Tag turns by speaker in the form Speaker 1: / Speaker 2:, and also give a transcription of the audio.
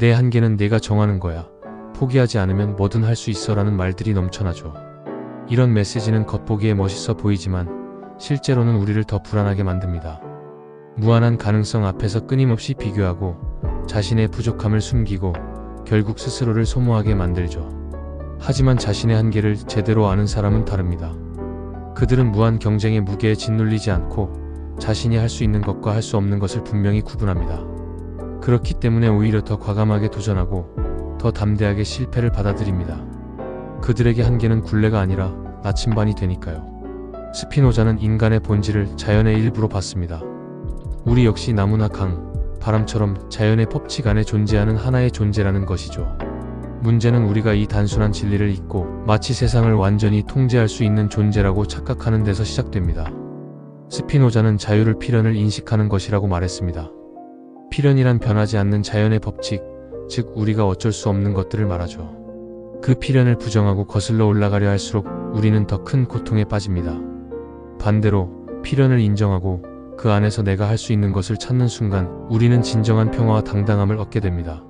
Speaker 1: 내 한계는 내가 정하는 거야. 포기하지 않으면 뭐든 할 수 있어 라는 말들이 넘쳐나죠. 이런 메시지는 겉보기에 멋있어 보이지만 실제로는 우리를 더 불안하게 만듭니다. 무한한 가능성 앞에서 끊임없이 비교하고 자신의 부족함을 숨기고 결국 스스로를 소모하게 만들죠. 하지만 자신의 한계를 제대로 아는 사람은 다릅니다. 그들은 무한 경쟁의 무게에 짓눌리지 않고 자신이 할 수 있는 것과 할 수 없는 것을 분명히 구분합니다. 그렇기 때문에 오히려 더 과감하게 도전하고 더 담대하게 실패를 받아들입니다. 그들에게 한계는 굴레가 아니라 나침반이 되니까요. 스피노자는 인간의 본질을 자연의 일부로 봤습니다. 우리 역시 나무나 강, 바람처럼 자연의 법칙 안에 존재하는 하나의 존재라는 것이죠. 문제는 우리가 이 단순한 진리를 잊고 마치 세상을 완전히 통제할 수 있는 존재라고 착각하는 데서 시작됩니다. 스피노자는 자유를 필연을 인식하는 것이라고 말했습니다. 필연이란 변하지 않는 자연의 법칙, 즉 우리가 어쩔 수 없는 것들을 말하죠. 그 필연을 부정하고 거슬러 올라가려 할수록 우리는 더 큰 고통에 빠집니다. 반대로 필연을 인정하고 그 안에서 내가 할 수 있는 것을 찾는 순간 우리는 진정한 평화와 당당함을 얻게 됩니다.